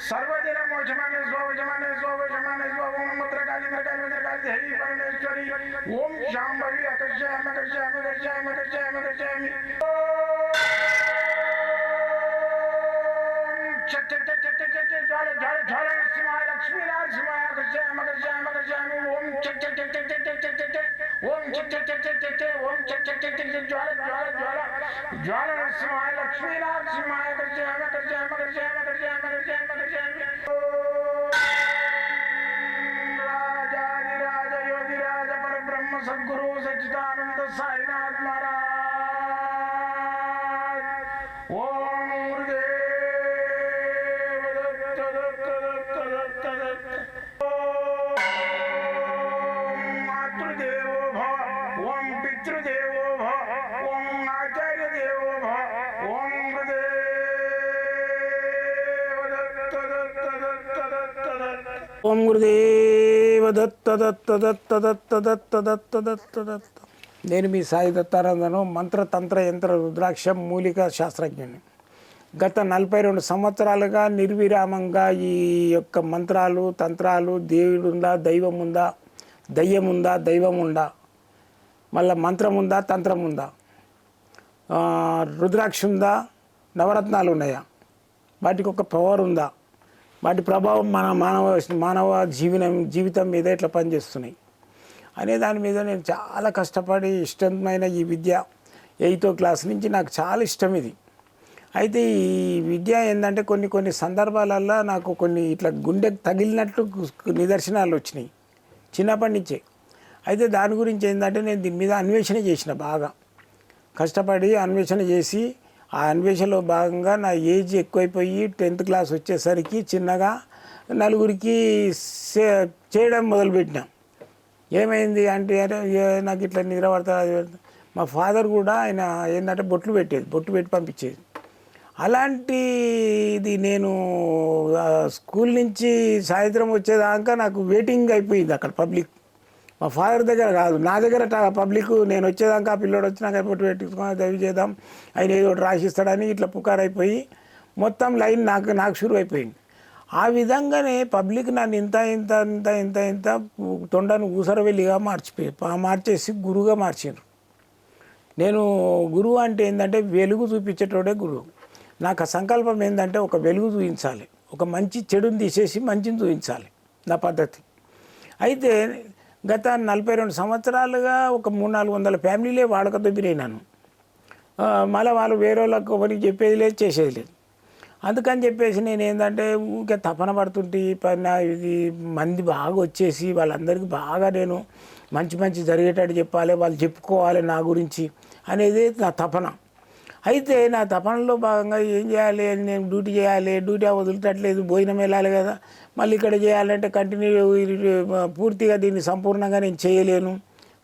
सर्वदिनं वजमाने स्वजमाने स्वजमाने स्वमत्र कालिन्द्र कालिन्द्र कालि हरि परमेश्वरी, ओम शाम्भवी अकर्षयाम अकर्षयाम अकर्षयाम अकर्षयाम अकर्षयामि चिट्टे ज्वाले राजा योगी राजा पर ब्रह्म सदगुरु सचिदानंद साईनाथ महाराज ఓం గురుదేవ దత్త దత్త దత్త దత్త దత్త దత్త దత్త దత్త నేను మీ సాయి దత్తానందను మంత్ర తంత్ర యంత్ర రుద్రాక్ష మూలిక శాస్త్రజ్ఞుని. గత నలభై రెండు సంవత్సరాలుగా నిర్విరామంగా ఈ యొక్క మంత్రాలు తంత్రాలు దేవుడుందా దైవం ఉందా దయ్యం ఉందా దైవం ఉందా మళ్ళా మంత్రం ఉందా తంత్రం ఉందా రుద్రాక్ష ఉందా నవరత్నాలు ఉన్నాయా వాటికి ఒక పవర్ ఉందా వాటి ప్రభావం మన మానవ మానవ జీవనం జీవితం మీద ఇట్లా పనిచేస్తున్నాయి. అనే దాని మీద నేను చాలా కష్టపడి ఇష్టమైన ఈ విద్య ఎయితో క్లాస్ నుంచి నాకు చాలా ఇష్టం ఇది. అయితే ఈ విద్య ఏంటంటే కొన్ని కొన్ని సందర్భాలల్లో నాకు కొన్ని ఇట్లా గుండెకు తగిలినట్లు నిదర్శనాలు వచ్చినాయి చిన్నప్పటి నుంచే. అయితే దాని గురించి ఏంటంటే నేను దీని మీద అన్వేషణ చేసిన బాగా. కష్టపడి అన్వేషణ చేసి ఆ అన్వేషణలో భాగంగా నా ఏజ్ ఎక్కువైపోయి టెన్త్ క్లాస్ వచ్చేసరికి చిన్నగా నలుగురికి సే- చేయడం మొదలుపెట్టినా. ఏమైంది అంటే నాకు ఇట్లా నిద్ర పడతా అది మా ఫాదర్ కూడా ఆయన ఏంటంటే బొట్లు పెట్టేది బొట్టు పెట్టి పంపించేది. అలాంటిది నేను స్కూల్ నుంచి సాయంత్రం వచ్చేదాకా నాకు వెయిటింగ్ అయిపోయింది అక్కడ పబ్లిక్. మా ఫాదర్ దగ్గర కాదు నా దగ్గర పబ్లిక్ నేను వచ్చేదాకా పిల్లోడు వచ్చినాక పొట్టు పెట్టుకుని దవి చేద్దాం ఆయన ఏదో ఒకటి రాసిస్తాడని ఇట్లా పుకారైపోయి మొత్తం లైన్ నాకు నాకు షురు అయిపోయింది ఆ విధంగానే పబ్లిక్ నన్ను ఇంత ఇంత ఇంత ఇంత ఇంత తొండను ఊసరవెల్లిగా మార్చిపోయి మార్చేసి గురువుగా మార్చారు నేను గురువు అంటే ఏంటంటే వెలుగు చూపించేటోడే గురువు. నాకు ఆ సంకల్పం ఏంటంటే ఒక వెలుగు చూపించాలి ఒక మంచి చెడుని తీసేసి మంచిని చూపించాలి నా పద్ధతి. అయితే గత నలభై రెండు సంవత్సరాలుగా ఒక మూడు నాలుగు వందల ఫ్యామిలీలే వాడకతో దొబ్బిరైనాను. మళ్ళీ వాళ్ళు వేరే వాళ్ళకి ఒకరికి చెప్పేది లేదు చేసేది లేదు. అందుకని చెప్పేసి నేను ఏంటంటే ఊరికే తపన పడుతుంటే పైన ఇది మంది బాగా వచ్చేసి వాళ్ళందరికీ బాగా నేను మంచి మంచి జరిగేటట్టు చెప్పాలి వాళ్ళు చెప్పుకోవాలి నా గురించి అనేది నా తపన. అయితే నా తపనలో భాగంగా ఏం చేయాలి అని నేను డ్యూటీ చేయాలి డ్యూటీ వదులుతట్లేదు భోజనం వెళ్ళాలి కదా. మళ్ళీ ఇక్కడ చేయాలంటే కంటిన్యూ పూర్తిగా దీన్ని సంపూర్ణంగా నేను చేయలేను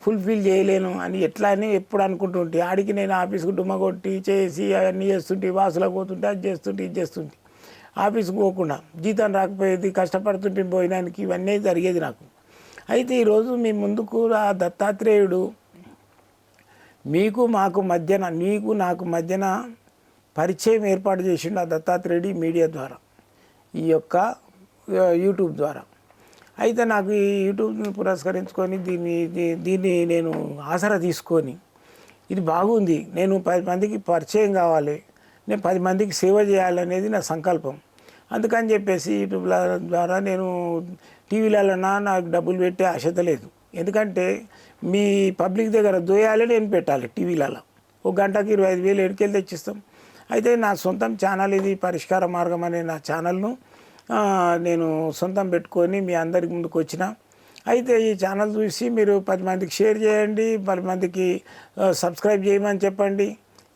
ఫుల్ఫిల్ చేయలేను అని ఎట్లా అని ఎప్పుడు అనుకుంటుంటే ఆడికి నేను ఆఫీస్కి డుమ్మ కొట్టి చేసి అవన్నీ చేస్తుంటే వాసులకు పోతుంటే అది చేస్తుంటే ఇది చేస్తుంటే. ఆఫీస్కి పోకుండా జీతం రాకపోయేది కష్టపడుతుంటే పోయినానికి ఇవన్నీ జరిగేది నాకు. అయితే ఈరోజు మీ ముందుకు ఆ దత్తాత్రేయుడు మీకు మాకు మధ్యన నీకు నాకు మధ్యన పరిచయం ఏర్పాటు చేసిండు ఆ దత్తాత్రేయుడి మీడియా ద్వారా ఈ యొక్క యూట్యూబ్ ద్వారా. అయితే నాకు ఈ యూట్యూబ్ని పురస్కరించుకొని దీన్ని దీన్ని నేను ఆసరా తీసుకొని ఇది బాగుంది నేను పది మందికి పరిచయం కావాలి నేను పది మందికి సేవ చేయాలనేది నా సంకల్పం. అందుకని చెప్పేసి యూట్యూబ్ల ద్వారా నేను టీవీలలో నాకు డబ్బులు పెట్టే ఆశత లేదు. ఎందుకంటే మీ పబ్లిక్ దగ్గర దోయాలి నేను పెట్టాలి టీవీలలో. ఒక గంటకి ఇరవై ఐదు వేలు ఎడికెళ్ళి తెచ్చిస్తాం. అయితే నా సొంతం ఛానల్ ఇది పరిష్కార మార్గం అనే నా ఛానల్ను నేను సొంతం పెట్టుకొని మీ అందరికి ముందుకు వచ్చిన. అయితే ఈ ఛానల్ చూసి మీరు పది మందికి షేర్ చేయండి పది మందికి సబ్స్క్రైబ్ చేయమని చెప్పండి.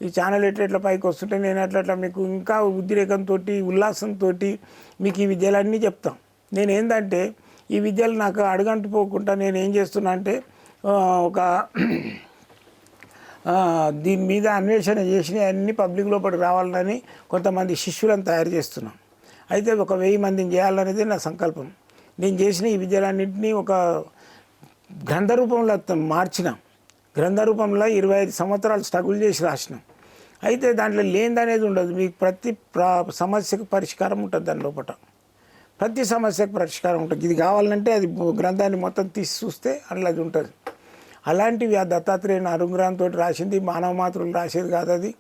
ఈ ఛానల్ ఎట్లా పైకి వస్తుంటే నేను అట్లా మీకు ఇంకా ఉద్రేకంతో ఉల్లాసంతో మీకు ఈ విద్యలన్నీ చెప్తాం. నేను ఏంటంటే ఈ విద్యలు నాకు అడగంటు పోకుండా నేను ఏం చేస్తున్నా అంటే ఒక దీని మీద అన్వేషణ చేసిన అన్ని పబ్లిక్ లోపలికి రావాలని కొంతమంది శిష్యులను తయారు చేస్తున్నాం. అయితే ఒక వెయ్యి మందిని చేయాలనేది నా సంకల్పం. నేను చేసిన ఈ విద్యలన్నింటినీ ఒక గ్రంథ రూపంలో మార్చిన. గ్రంథ రూపంలో ఇరవై ఐదు సంవత్సరాలు స్ట్రగుల్ చేసి రాసినాం. అయితే దాంట్లో లేనిదనేది ఉండదు. మీకు ప్రతి ప్ర సమస్యకు పరిష్కారం ఉంటుంది దాని లోపల. ప్రతి సమస్యకు పరిష్కారం ఉంటుంది. ఇది కావాలంటే అది గ్రంథాన్ని మొత్తం తీసి చూస్తే అందులో అది ఉంటుంది. అలాంటివి ఆ దత్తాత్రేయుని అరుగ్రహంతో రాసింది మానవ మాతృలు రాసేది కాదు అది.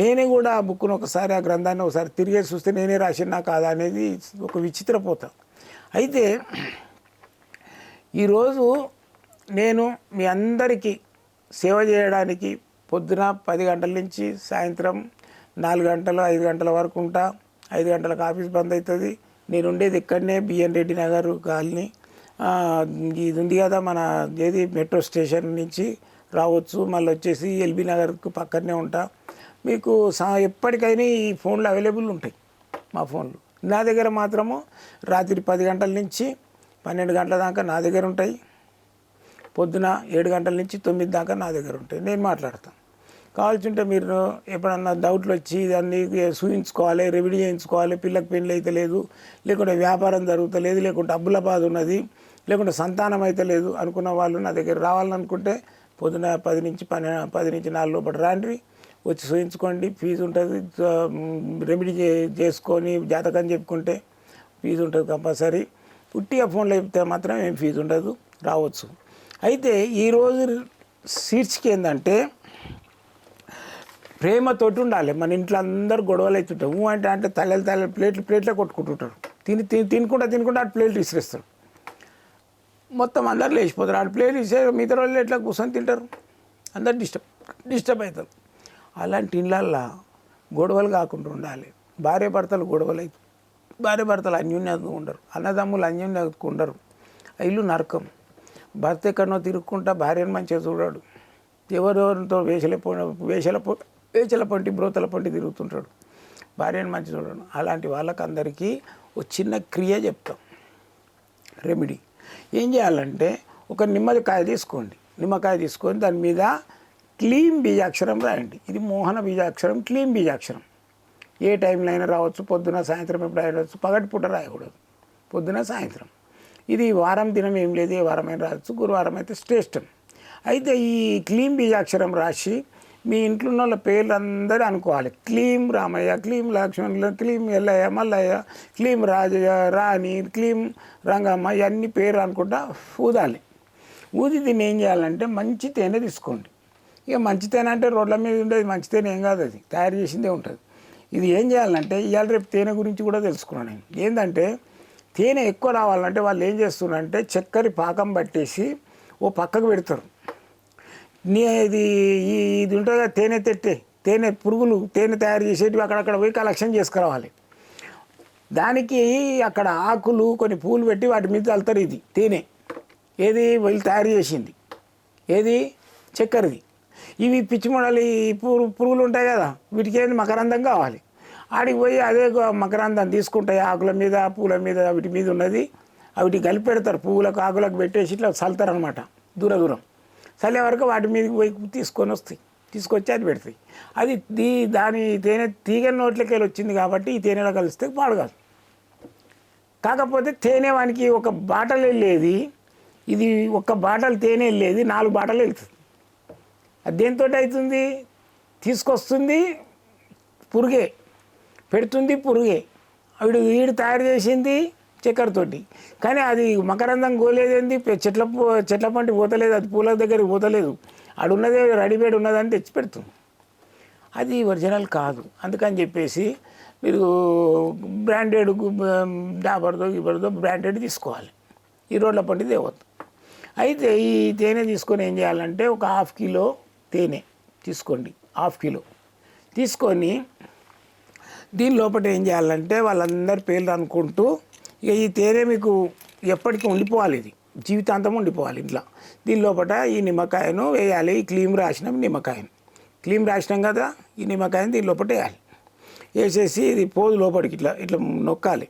నేనే కూడా ఆ బుక్ను ఒకసారి ఆ గ్రంథాన్ని ఒకసారి తిరిగేసి చూస్తే నేనే రాసినా కాదా అనేది ఒక విచిత్రపోతా అయితే ఈరోజు నేను మీ అందరికీ సేవ చేయడానికి పొద్దున పది గంటల నుంచి సాయంత్రం నాలుగు గంటలు ఐదు గంటల వరకు ఉంటా. ఐదు గంటలకు ఆఫీస్ బంద్ అవుతుంది. నేను ఉండేది ఇక్కడనే బిఎన్ రెడ్డి నగర్ కాలనీ. ఇది ఉంది కదా మన ఏది మెట్రో స్టేషన్ నుంచి రావచ్చు మళ్ళీ వచ్చేసి ఎల్బీ నగర్కు పక్కనే ఉంటా. మీకు సా ఎప్పటికైనా ఈ ఫోన్లు అవైలబుల్ ఉంటాయి మా ఫోన్లు. నా దగ్గర మాత్రము రాత్రి పది గంటల నుంచి పన్నెండు గంటల దాకా నా దగ్గర ఉంటాయి. పొద్దున ఏడు గంటల నుంచి తొమ్మిది దాకా నా దగ్గర ఉంటాయి. నేను మాట్లాడతాను. కావాల్సింటే మీరు ఎప్పుడన్నా డౌట్లు వచ్చి దాన్ని చూయించుకోవాలి రెమెడీ చేయించుకోవాలి పిల్లకి పెళ్ళి అయితే లేదు లేకుంటే వ్యాపారం జరుగుతలేదు లేకుంటే అబ్బుల బాధ ఉన్నది లేకుంటే సంతానం అయితే లేదు అనుకున్న వాళ్ళు నా దగ్గర రావాలనుకుంటే పొద్దున పది నుంచి పని పది నుంచి నాలుగు లోపల రాండి వచ్చి చూయించుకోండి ఫీజు ఉంటుంది రెమెడీ చే చేసుకొని జాతకం చెప్పుకుంటే ఫీజు ఉంటుంది కంపల్సరీ. పుట్టిగా ఫోన్లో చెప్తే మాత్రం ఏం ఫీజు ఉండదు రావచ్చు. అయితే ఈరోజు శీర్షిక ఏంటంటే ప్రేమతోటి ఉండాలి. మన ఇంట్లో అందరు గొడవలు అవుతుంటాయి ఊ అంటే అంటే తల్లెలు తల్లెలు ప్లేట్లు ప్లేట్లే కొట్టుకుంటుంటారు. తిని తిని తినుకుంటా తినుకుంటా అటు ప్లేట్లు విసిరేస్తారు మొత్తం అందరు లేచిపోతారు. ఆ ప్లేట్ ఇస్తే మిగతా వాళ్ళు ఎట్లా కూర్చొని తింటారు? అందరు డిస్టర్బ్ డిస్టర్బ్ అవుతారు. అలాంటి ఇళ్ళల్లో గొడవలు కాకుండా ఉండాలి. భార్య భర్తలు గొడవలు అవుతాయి భార్య భర్తలు అన్యోన్యత ఉండరు. అన్నదమ్ములు అన్యోన్యత ఉండరు. ఇల్లు నరకం. భర్త ఎక్కడనో తిరుక్కుంటా భార్యను మంచిగా చూడాడు. ఎవరెవరితో వేసల పొ వేసల పంటి బ్రోతల పంటి తిరుగుతుంటాడు. భార్యను మంచి చూడడం అలాంటి వాళ్ళకు అందరికీ ఒక చిన్న క్రియ చెప్తాం. రెమెడీ. ఏం చేయాలంటే ఒక నిమ్మకాయ తీసుకోండి. నిమ్మకాయ తీసుకొని దాని మీద క్లీమ్ బీజాక్షరం రాయండి. ఇది మోహన బీజాక్షరం క్లీమ్ బీజాక్షరం. ఏ టైంలో అయినా రావచ్చు పొద్దున సాయంత్రం ఎప్పుడు రాయవచ్చు పగటి పూట రాయకూడదు. పొద్దున సాయంత్రం. ఇది వారం దినం ఏం లేదు ఏ వారమైనా రావచ్చు గురువారం అయితే శ్రేష్టం. అయితే ఈ క్లీమ్ బీజాక్షరం రాసి మీ ఇంట్లో ఉన్న వాళ్ళ పేర్లు అందరూ అనుకోవాలి. క్లీం రామయ్య క్లీం లక్ష్మణులు క్లీం ఎల్లయ్య మల్లయ్య క్లీం రాజయ్య రాణి క్లీం రంగమ్మ ఇవన్నీ పేర్లు అనుకుంటా ఊదాలి. ఊది దీన్ని ఏం చేయాలంటే మంచి తేనె తీసుకోండి. ఇక మంచి తేనె అంటే రోడ్ల మీద ఉండేది మంచి తేనె ఏం కాదు అది. తయారు చేసిందే ఉంటుంది. ఇది ఏం చేయాలంటే ఇవాళ రేపు తేనె గురించి కూడా తెలుసుకున్నాను నేను. ఏంటంటే తేనె ఎక్కువ రావాలంటే వాళ్ళు ఏం చేస్తున్నారంటే చక్కెర పాకం పట్టేసి ఓ పక్కకు పెడతారు. నీ ఇది ఈ ఇది ఉంటుంది కదా తేనె తెట్టే తేనె పురుగులు తేనె తయారు చేసేటివి అక్కడక్కడ పోయి కలెక్షన్ చేసుకురావాలి. దానికి అక్కడ ఆకులు కొన్ని పూలు పెట్టి వాటి మీద చల్లుతారు ఇది తేనె. ఏది వీళ్ళు తయారు చేసింది? ఏది? చక్కెరది. ఇవి పిచ్చిమొడలు మొడలి పురుగులు ఉంటాయి కదా వీటికి ఏంది? మకరందం కావాలి. ఆడికి పోయి అదే మకరందం తీసుకుంటాయి ఆకుల మీద పూల మీద వీటి మీద ఉన్నది. అవిటి కలిపి పెడతారు పువ్వులకు ఆకులకు పెట్టేసి ఇట్లా చల్లుతారు అనమాట దూర దూరం. చల్లే వరకు వాటి మీదకి పోయి తీసుకొని వస్తాయి. తీసుకొచ్చి అది పెడతాయి. అది దీ దాని తేనె తీగ నోట్లకెళ్ళి వచ్చింది కాబట్టి ఈ తేనెలో కలిస్తే పాడగాదు కాకపోతే తేనె వానికి ఒక బాటలు వెళ్ళేది ఇది ఒక బాటలు తేనె వెళ్ళేది నాలుగు బాటలు వెళ్తుంది. అది దేంతో అవుతుంది? తీసుకొస్తుంది పురుగే. పెడుతుంది పురుగే. వీడు వీడు తయారు చేసింది చక్కెరతోటి. కానీ అది మకరందం గోలేదేంది? చెట్ల పూ- చెట్ల పంటి పోతలేదు అది పూల దగ్గరికి పోతలేదు. ఆడు ఉన్నదే రెడీమేడ్ ఉన్నదని తెచ్చి పెడుతుంది అది ఒరిజినల్ కాదు. అందుకని చెప్పేసి మీరు బ్రాండెడ్ డాబర్దో గిబర్దో బ్రాండెడ్ తీసుకోవాలి. ఈ రోడ్ల పండి తేవద్దు. అయితే ఈ తేనె తీసుకొని ఏం చేయాలంటే ఒక హాఫ్ కిలో తేనె తీసుకోండి. Half kilo. తీసుకొని దీని లోపల ఏం చేయాలంటే వాళ్ళందరి పేర్లు అనుకుంటూ ఇక ఈ తేనె మీకు ఎప్పటికీ ఉండిపోవాలి ఇది. జీవితాంతం ఉండిపోవాలి ఇంట్లో. దీని లోపల ఈ నిమ్మకాయను వేయాలి. ఈ క్లీమ్ రాసినాం నిమ్మకాయను. క్లీమ్ రాసినాం కదా ఈ నిమ్మకాయను దీని లోపల వేయాలి. వేసేసి ఇది పోదు లోపలికి ఇట్లా ఇట్లా నొక్కాలి.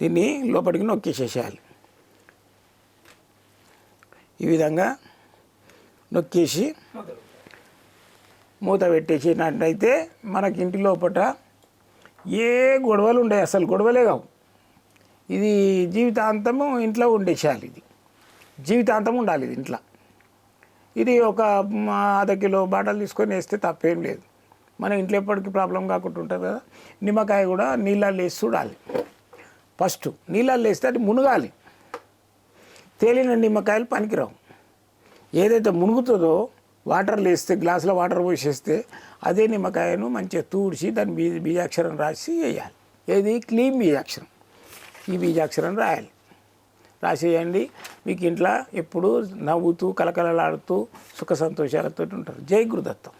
దీన్ని లోపలికి నొక్కేసేసేయాలి. ఈ విధంగా నొక్కేసి మూత పెట్టేసినట్టయితే మనకి ఇంటి లోపల ఏ గొడవలు ఉండవు అసలు గొడవలే కావు. ఇది జీవితాంతము ఇంట్లో ఉండేసేయాలి ఇది. జీవితాంతం ఉండాలి ఇది ఇంట్లో. ఇది ఒక అర్ధ కిలో బాటలు తీసుకొని వేస్తే తప్పేం లేదు. మన ఇంట్లో ఎప్పటికీ ప్రాబ్లం కాకుండా ఉంటుంది కదా. నిమ్మకాయ కూడా నీళ్ళల్లో వేసి చూడాలి. ఫస్ట్ నీళ్ళల్లో వేస్తే అది మునగాలి. తేలిన నిమ్మకాయలు పనికిరావు. ఏదైతే మునుగుతుందో వాటర్ వేస్తే గ్లాసులో వాటర్ పోసేస్తే అదే నిమ్మకాయను మంచిగా తూడ్చి దాని బీ బీజాక్షరం రాసి వేయాలి. ఏది? క్లీన్ బీజాక్షరం. ఈ బీజాక్షరం రాయాలి. రాసేయండి. మీకు ఇంట్లో ఎప్పుడు నవ్వుతూ కలకలలాడుతూ సుఖ సంతోషాలతో ఉంటారు. జై గురుదత్తం.